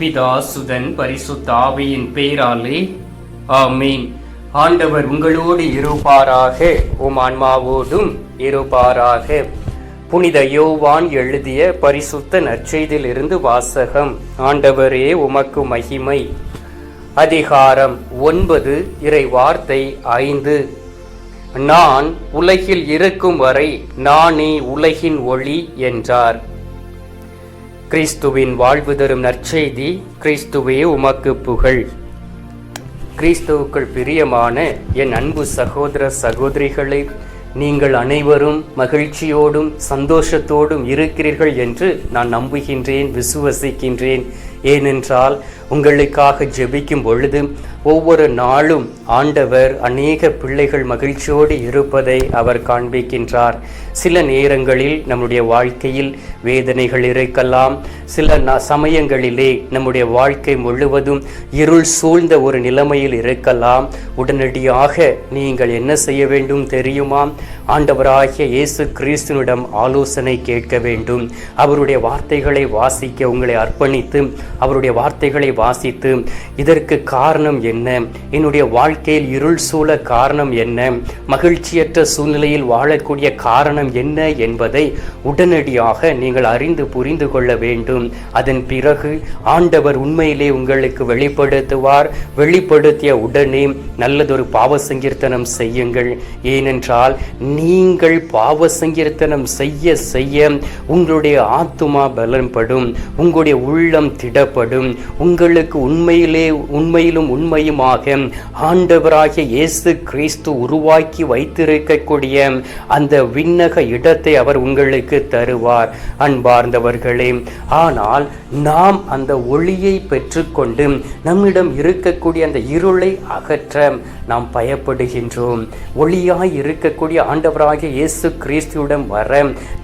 பிதா சுதன் பரிசுத்தாவியின் பேராலே ஆமீன். ஆண்டவர் உங்களோடு இருப்பாராக உம் ஆன்மாவோடும் இருப்பாராக. புனித யோவான் எழுதிய பரிசுத்த நற்செய்தியிலிருந்து வாசகம் ஆண்டவரே உமக்கு மகிமை. அதிகாரம் ஒன்பது இறை வார்த்தை ஐந்து. நான் உலகில் இருக்கும் வரை நானே உலகின் ஒளி என்றார். கிறிஸ்துவின் வாழ்வு தரும் நற்செய்தி கிறிஸ்துவே உமக்கு புகழ். கிறிஸ்துவுக்குள் பிரியமான என் அன்பு சகோதர சகோதரிகளை நீங்கள் அனைவரும் மகிழ்ச்சியோடும் சந்தோஷத்தோடும் இருக்கிறீர்கள் என்று நான் நம்புகின்றேன் விசுவசிக்கின்றேன். ஏனென்றால் உங்களுக்காக ஜெபிக்கும் பொழுது ஒவ்வொரு நாளும் ஆண்டவர் அநேக பிள்ளைகள் மகிழ்ச்சியோடு இருப்பதை அவர் காண்பிக்கின்றார். சில நேரங்களில் நம்முடைய வாழ்க்கையில் வேதனைகள் இருக்கலாம். சில ந- சமயங்களிலே நம்முடைய வாழ்க்கை முழுவதும் இருள் சூழ்ந்த ஒரு நிலைமையில் இருக்கலாம். உடனடியாக நீங்கள் என்ன செய்ய வேண்டும் தெரியுமா? ஆண்டவராகிய இயேசு கிறிஸ்துவிடம் ஆலோசனை கேட்க வேண்டும். அவருடைய வார்த்தைகளை வாசிக்க உங்களை அர்ப்பணித்து அவருடைய வார்த்தைகளை வாசித்து இதற்கு காரணம் என்ன? என்னுடைய வாழ்க்கையில் இருள் சூழ காரணம் என்ன? மகிழ்ச்சியற்ற சூழ்நிலையில் வாழக்கூடிய காரணம் என்ன என்பதை உடனடியாக நீங்கள் அறிந்து புரிந்து கொள்ள வேண்டும். அதன் பிறகு ஆண்டவர் உண்மையிலே உங்களுக்கு வெளிப்படுத்துவார். வெளிப்படுத்திய உடனே நல்லதொரு பாவ சங்கீர்த்தனம் செய்யுங்கள். ஏனென்றால் நீங்கள் பாவ சங்கீர்த்தனம் செய்ய செய்ய உங்களுடைய ஆத்துமா பலன்படும். உங்களுடைய உள்ளம் திடப்படும். உங்களுக்கு உண்மையிலே உண்மையிலும் உண்மையுமாக ஆண்டவராகிய இயேசு கிறிஸ்து உருவாக்கி வைத்திருக்கக்கூடிய அந்த விண்ணக இடத்தை அவர் உங்களுக்கு தருவார். அன்பார்ந்தவர்களே ஆனால் நாம் அந்த ஒளியை பெற்றுக்கொண்டு நம்மிடம் இருக்கக்கூடிய அந்த இருளை அகற்ற நாம் பயப்படுகின்றோம். ஒளியாய் இருக்கக்கூடிய ஆண்டவராகிய இயேசு கிறிஸ்துவிடம் வர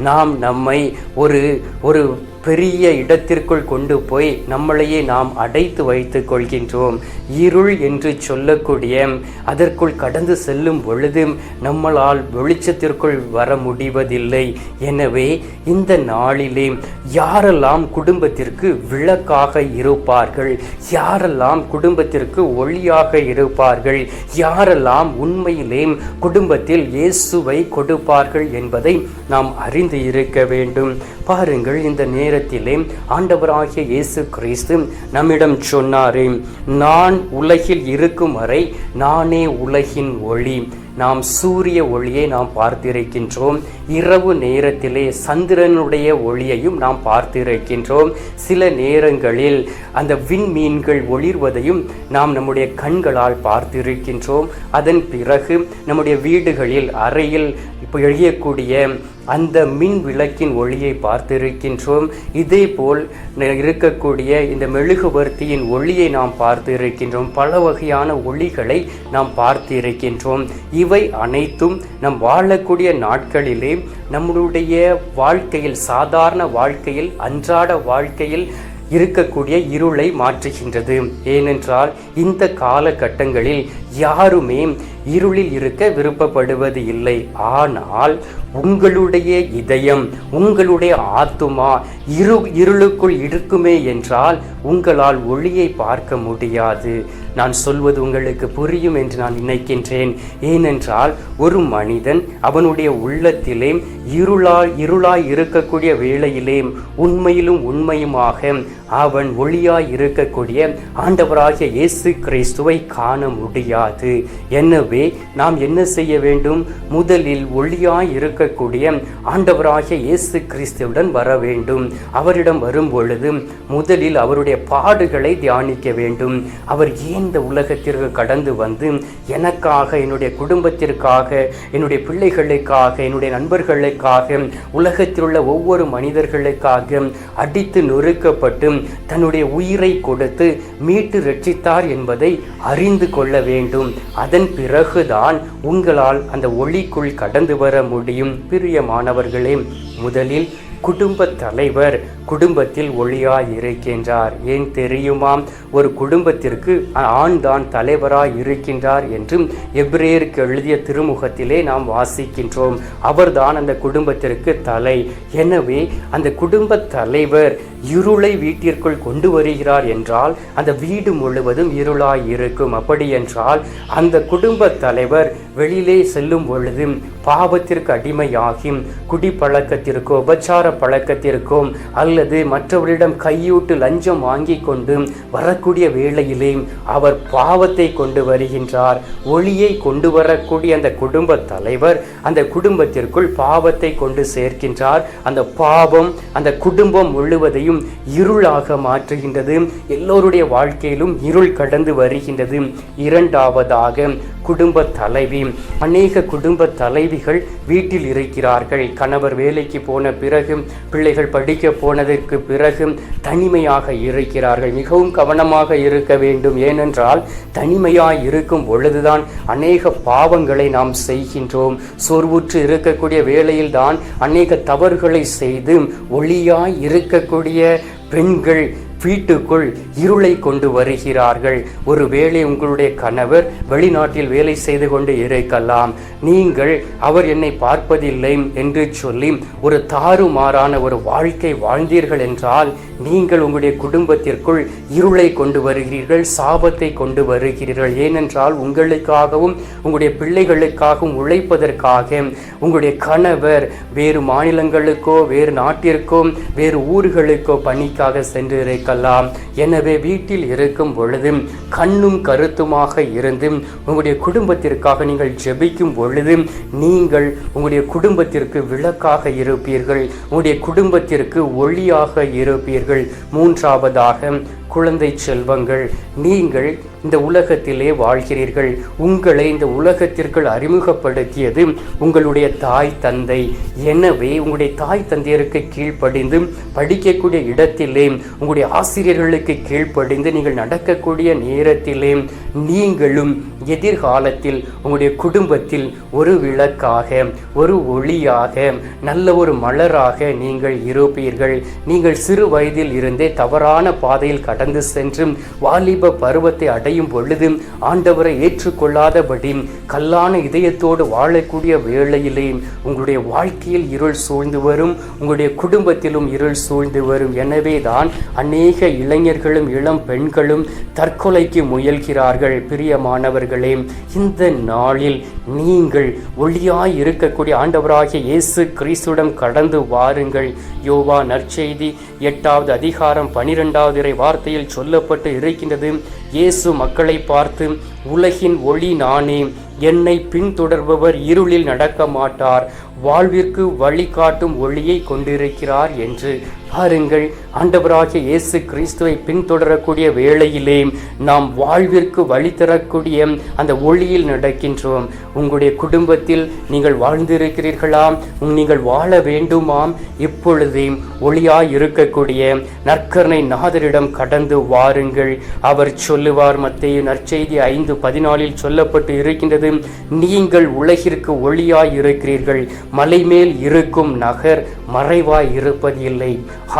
நாம் நம்மை ஒரு ஒரு பெரிய இடத்திற்குள் கொண்டு போய் நம்மளையே நாம் அடைத்து வைத்துக் கொள்கின்றோம். இருள் என்று சொல்லக்கூடிய அதற்குள் கடந்து செல்லும் பொழுது நம்மளால் வெளிச்சத்திற்குள் வர முடிவதில்லை. எனவே இந்த நாளிலே யாரெல்லாம் குடும்பத்திற்கு விளக்காக இருப்பார்கள் யாரெல்லாம் குடும்பத்திற்கு ஒளியாக இருப்பார்கள் யாரெல்லாம் உண்மையிலே குடும்பத்தில் இயேசுவை கொடுப்பார்கள் என்பதை நாம் அறிந்து இருக்க வேண்டும். பாருங்கள் இந்த நேரத்திலே ஆண்டவராகிய இயேசு கிறிஸ்து நம்மிடம் சொன்னாரே நான் உலகில் இருக்கும் வரை நானே உலகின் ஒளி. நாம் சூரிய ஒளியை நாம் பார்த்திருக்கின்றோம். இரவு நேரத்திலே சந்திரனுடைய ஒளியையும் நாம் பார்த்திருக்கின்றோம். சில நேரங்களில் அந்த விண்மீன்கள் ஒளிர்வதையும் நாம் நம்முடைய கண்களால் பார்த்திருக்கின்றோம். அதன் பிறகு நம்முடைய வீடுகளில் அறையில் இப்போ எழியக்கூடிய அந்த மின் விளக்கின் ஒளியை பார்த்திருக்கின்றோம். இதே போல் இருக்கக்கூடிய இந்த மெழுகுவர்த்தியின் ஒளியை நாம் பார்த்திருக்கின்றோம். பல வகையான ஒளிகளை நாம் பார்த்திருக்கின்றோம். இவை அனைத்தும் நம் வாழக்கூடிய நாட்களிலே நம்மளுடைய வாழ்க்கையில் சாதாரண வாழ்க்கையில் அன்றாட வாழ்க்கையில் இருக்கக்கூடிய இருளை மாற்றுகின்றது. ஏனென்றால் இந்த காலகட்டங்களில் யாருமே இருளில் இருக்க விருப்பப்படுவது இல்லை. ஆனால் உங்களுடைய இதயம் உங்களுடைய ஆத்துமா இரு இருளுக்குள் இருக்குமே என்றால் உங்களால் ஒளியை பார்க்க முடியாது. நான் சொல்வது உங்களுக்கு புரியும் என்று நான் நினைக்கின்றேன். ஏனென்றால் ஒரு மனிதன் அவனுடைய உள்ளத்திலே இருளாய் இருளாய் இருக்கக்கூடிய வேளையிலே உண்மையிலும் உண்மையுமாக அவன் ஒளியாய் இருக்கக்கூடிய ஆண்டவராகிய இயேசு கிறிஸ்துவை காண முடியாது. எனவே நாம் என்ன செய்ய வேண்டும்? முதலில் ஒளியாய் இருக்கக்கூடிய ஆண்டவராகிய இயேசு கிறிஸ்துவுடன் வர வேண்டும். அவரிடம் வரும் பொழுது முதலில் அவருடைய பாடுகளை தியானிக்க வேண்டும். அவர் ஏன் இந்த உலகத்திற்கு கடந்து வந்து எனக்காக என்னுடைய குடும்பத்திற்காக என்னுடைய பிள்ளைகளுக்காக என்னுடைய நண்பர்களுக்காக உலகத்தில் உள்ள ஒவ்வொரு மனிதர்களுக்காக அடித்து நொறுக்கப்பட்டு தன்னுடைய உயிரை கொடுத்து மீட்டு ரட்சித்தார் என்பதை அறிந்து கொள்ள வேண்டும். அதன் பிறகுதான் உங்களால் அந்த ஒளிக்குள் கடந்து வர முடியும் பிரியமானவர்களே. முதலில் குடும்ப தலைவர் குடும்பத்தில் ஒளியாய் இருக்கின்றார். ஏன் தெரியுமாம்? ஒரு குடும்பத்திற்கு ஆண் தான் தலைவராய் இருக்கின்றார் என்றும் எப்ரேருக்கு எழுதிய திருமுகத்திலே நாம் வாசிக்கின்றோம். அவர்தான் அந்த குடும்பத்திற்கு தலை. எனவே அந்த குடும்ப தலைவர் இருளை வீட்டிற்குள் கொண்டு வருகிறார் என்றால் அந்த வீடு முழுவதும் இருளாய் இருக்கும். அப்படி என்றால் அந்த குடும்ப தலைவர் வெளியிலே செல்லும் பொழுது பாவத்திற்கு அடிமையாகி குடிப்பழக்கத்திற்கோ உபச்சார பழக்கத்திற்கும் அல்லது மற்றவரிடம் கையூட்டு லஞ்சம் வாங்கி கொண்டு வரக்கூடிய வேளையிலே அவர் பாவத்தை கொண்டு வருகின்றார். ஒளியை கொண்டு வரக்கூடிய அந்த குடும்ப தலைவர் அந்த குடும்பத்திற்குள் பாவத்தை கொண்டு சேர்க்கின்றார். அந்த பாவம் அந்த குடும்பம் முழுவதையும் இருளாக மாற்றுகின்றது. எல்லோருடைய வாழ்க்கையிலும் இருள் கடந்து வருகின்றது. இரண்டாவதாக குடும்ப தலைவி. அநேக குடும்ப தலைவிகள் வீட்டில் இருக்கிறார்கள். கணவர் வேலைக்கு போன பிறகு பிள்ளைகள் படிக்க போனதற்கு பிறகு தனிமையாக இருக்கிறார்கள். மிகவும் கவனமாக இருக்க வேண்டும். ஏனென்றால் தனிமையாய் இருக்கும் பொழுதுதான் அநேக பாவங்களை நாம் செய்கின்றோம். சோர்வுற்று இருக்கக்கூடிய வேளையில்தான் அநேக தவறுகளை செய்து ஒளியாய் இருக்கக்கூடிய பெண்கள் வீட்டுக்குள் இருளை கொண்டு வருகிறார்கள். ஒருவேளை உங்களுடைய கணவர் வெளிநாட்டில் வேலை செய்து கொண்டு இருக்கலாம். நீங்கள் அவர் என்னை பார்ப்பதில்லை என்று சொல்லி ஒரு தாறுமாறான ஒரு வாழ்க்கை வாழ்ந்தீர்கள் என்றால் நீங்கள் உங்களுடைய குடும்பத்திற்குள் இருளை கொண்டு வருகிறீர்கள் சாபத்தை கொண்டு வருகிறீர்கள். ஏனென்றால் உங்களுக்காகவும் உங்களுடைய பிள்ளைகளுக்காகவும் உழைப்பதற்காக உங்களுடைய கணவர் வேறு மாநிலங்களுக்கோ வேறு நாட்டிற்கோ வேறு ஊர்களுக்கோ பணிக்காக சென்று இருக்கலாம். எனவே வீட்டில் இருக்கும் பொழுது கண்ணும் கருத்துமாக இருந்து உங்களுடைய குடும்பத்திற்காக நீங்கள் ஜெபிக்கும் பொழுது நீங்கள் உங்களுடைய குடும்பத்திற்கு விளக்காக இருப்பீர்கள். உங்களுடைய குடும்பத்திற்கு ஒளியாக இருப்பீர்கள். மூன்றாவதாக குழந்தை செல்வங்கள் நீங்கள் இந்த உலகத்திலே வாழ்கிறீர்கள். உங்களை இந்த உலகத்திற்குள் அறிமுகப்படுத்தியது உங்களுடைய தாய் தந்தை. எனவே உங்களுடைய தாய் தந்தையருக்கு கீழ்ப்படிந்து படிக்கக்கூடிய இடத்திலே உங்களுடைய ஆசிரியர்களுக்கு கீழ்ப்படிந்து நீங்கள் நடக்கக்கூடிய நேரத்திலே நீங்களும் எதிர்காலத்தில் உங்களுடைய குடும்பத்தில் ஒரு விளக்காக ஒரு ஒளியாக நல்ல ஒரு மலராக நீங்கள் இருப்பீர்கள். நீங்கள் சிறு வயதில் இருந்தே தவறான பாதையில் கடந்து சென்று வாலிப பருவத்தை அடை அடையும் பொழுது ஆண்டவரை ஏற்றுக்கொள்ளாதபடி கல்லான இதயத்தோடு வாழக்கூடிய வேளையிலே உங்களுடைய வாழ்க்கையில் இருள் சூழ்ந்து வரும் உங்களுடைய குடும்பத்திலும் இருள் சூழ்ந்து வரும். எனவே தான் அநேக இளைஞர்களும் இளம் பெண்களும் தற்கொலைக்கு முயல்கிறார்கள். பிரியமானவர்களே இந்த நாளில் நீங்கள் ஒளியாய் இருக்கக்கூடிய ஆண்டவராகிய இயேசு கிறிஸ்துடன் கடந்து வாருங்கள். யோவா நற்செய்தி எட்டாவது அதிகாரம் பனிரெண்டாவது இறை வார்த்தையில் சொல்லப்பட்டு இருக்கின்றது. இயேசு மக்களை பார்த்து உலகின் ஒளி நானே என்னை பின்தொடர்பவர் இருளில் நடக்க மாட்டார். வாழ்விற்கு வழிகாட்டும் ஒளியை கொண்டிருக்கிறார் என்று. பாருங்கள் ஆண்டவராகிய இயேசு கிறிஸ்துவை பின்தொடரக்கூடிய வேளையிலே நாம் வாழ்விற்கு வழி தரக்கூடிய அந்த ஒளியில் நடக்கின்றோம். உங்களுடைய குடும்பத்தில் நீங்கள் வாழ்ந்திருக்கிறீர்களா? நீங்கள் வாழ வேண்டுமாம்? இப்பொழுதே ஒளியாய் இருக்கக்கூடிய நற்கரணை நாதரிடம் கடந்து வாருங்கள். அவர் சொல்லுவார் மத்திய நற்செய்தி ஐந்து பதினாலில் சொல்லப்பட்டு இருக்கின்றது. நீங்கள் உலகிற்கு ஒளியாய் இருக்கிறீர்கள். மலை மேல் இருக்கும் நகர் மறைவாய் இருப்பதில்லை.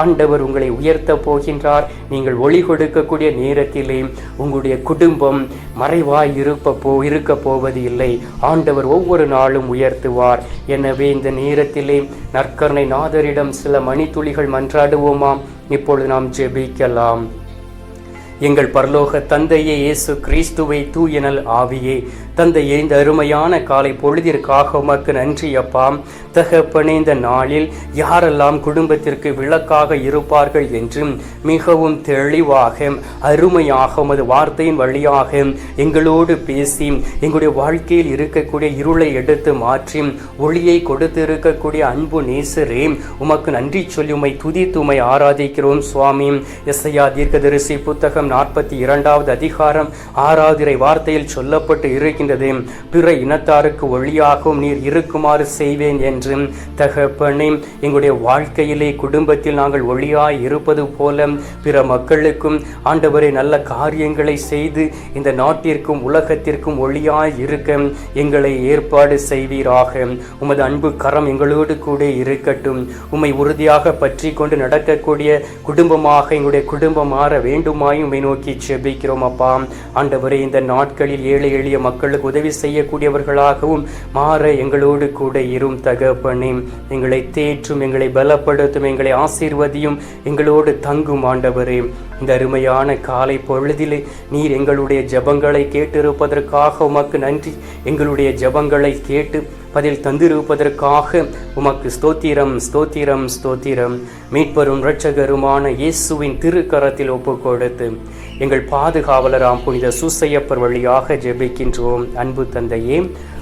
ஆண்டவர் உங்களை உயர்த்த போகின்றார். நீங்கள் ஒளி கொடுக்கக்கூடிய நேரத்திலே உங்களுடைய குடும்பம் மறைவாய் இருப்ப போ இருக்க போவது இல்லை ஆண்டவர் ஒவ்வொரு நாளும் உயர்த்துவார். எனவே இந்த நேரத்திலே நற்கருணை நாதரிடம் சில மணித்துளிகள் மன்றாடுவோமாம் இப்பொழுது நாம் ஜெபிக்கலாம். எங்கள் பரலோக தந்தையே இயேசு கிறிஸ்துவை தூயனல் ஆவியே தந்தையே இந்த அருமையான காலை பொழுதிற்காக உமக்கு நன்றி அப்பா. தகப்பனே இந்த நாளில் யாரெல்லாம் குடும்பத்திற்கு விளக்காக இருப்பார்கள் என்றும் மிகவும் தெளிவாக அருமையாக உமது வார்த்தையின் வழியாக எங்களோடு பேசி எங்களுடைய வாழ்க்கையில் இருக்கக்கூடிய இருளை எடுத்து மாற்றி ஒளியை கொடுத்து இருக்கக்கூடிய அன்பு நேசரே உமக்கு நன்றி சொல்லி உமை துதித்து உமை ஆராதிக்கிறோம் சுவாமி. எஸ்ஐயா தீர்க்கதரிசி புத்தகம் நாற்பத்தி இரண்டாவது அதிகாரம் ஆறாவது வார்த்தையில் சொல்லப்பட்டு இருக்கின்ற இருக்கின்றது பிற இனத்தாருக்கு ஒளியாகவும் நீர் இருக்குமாறு செய்வேன் என்று தகப்பனே எங்களுடைய வாழ்க்கையிலே குடும்பத்தில் நாங்கள் ஒளியாய் இருப்பது போல பிற மக்களுக்கும் ஆண்டவரை நல்ல காரியங்களை செய்து இந்த நாட்டிற்கும் உலகத்திற்கும் ஒளியாய் இருக்க எங்களை ஏற்பாடு செய்வீராக. உமது அன்பு கரம் எங்களோடு கூட இருக்கட்டும். உம்மை உறுதியாக பற்றி கொண்டு நடக்கக்கூடிய குடும்பமாக எங்களுடைய குடும்பம் மாற வேண்டுமாய் உம்மை நோக்கி செபிக்கிறோம் அப்பா. ஆண்டவரே இந்த நாட்களில் ஏழை எளிய மக்கள் மக்களுக்கு உதவி செய்யக்கூடியவர்களாகவும் மாற எங்களோடு கூட இரும் தகப்பனே. எங்களை தேற்றும் எங்களை பலப்படுத்தும் எங்களை ஆசீர்வதியும் எங்களோடு தங்கும் ஆண்டவரே. இந்த அருமையான காலை பொழுதிலே நீர் எங்களுடைய ஜெபங்களை கேட்டிருப்பதற்காக உமக்கு நன்றி. எங்களுடைய ஜெபங்களை கேட்டு பதில் தந்திருப்பதற்காக உமக்கு ஸ்தோத்திரம் ஸ்தோத்திரம் ஸ்தோத்திரம். மீட்பரும் இரட்சகருமான இயேசுவின் திருக்கரத்தில் ஒப்பு கொடுத்து எங்கள் பாதுகாவலராம் புனித சூசையப்பர் வழியாக ஜெபிக்கின்றோம். அன்பு தந்தையே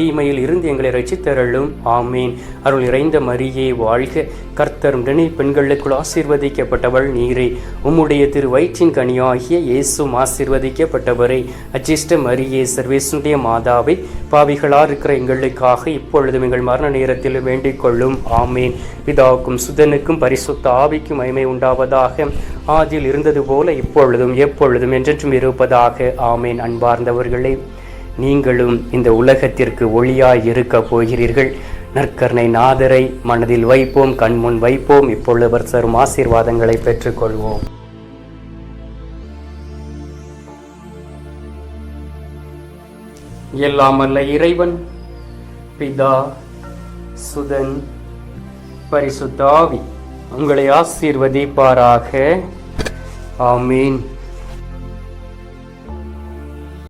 தீமையில் இருந்து எங்களை ரசித்தருளும் ஆமீன். அருள் இறைந்த மரியே வாழ்க. கர்த்தர் நினை பெண்களுக்குள் ஆசீர்வதிக்கப்பட்டவள் நீரே. உம்முடைய திரு வயிற்றின் கனியாகிய இயேசும் ஆசீர்வதிக்கப்பட்டவரே. அச்சிஷ்ட மரியே சர்வேசுடைய மாதாவை பாவிகளாக இருக்கிற எங்களுக்காக இப்பொழுதும் எங்கள் மரண நேரத்தில் வேண்டிக் கொள்ளும். ஆமீன். பிதாவுக்கும் சுதனுக்கும் பரிசுத்த ஆவிக்கும் மகிமை உண்டாவதாக. ஆதியில் இருந்தது போல இப்பொழுதும் எப்பொழுதும் என்றென்றும் இருப்பதாக. ஆமேன். அன்பார்ந்தவர்களே. நீங்களும் இந்த உலகத்திற்கு ஒளியாய் இருக்க போகிறீர்கள். நற்கர்ணை நாதரை மனதில் வைப்போம் கண்முன் வைப்போம். இப்பொழுது அவர் தரும் ஆசீர்வாதங்களை பெற்றுக்கொள்வோம். எல்லாமல்ல இறைவன் பிதா சுதன் பரிசுத்தாவி உங்களை ஆசீர்வதிப்பாராக. ஆமீன்.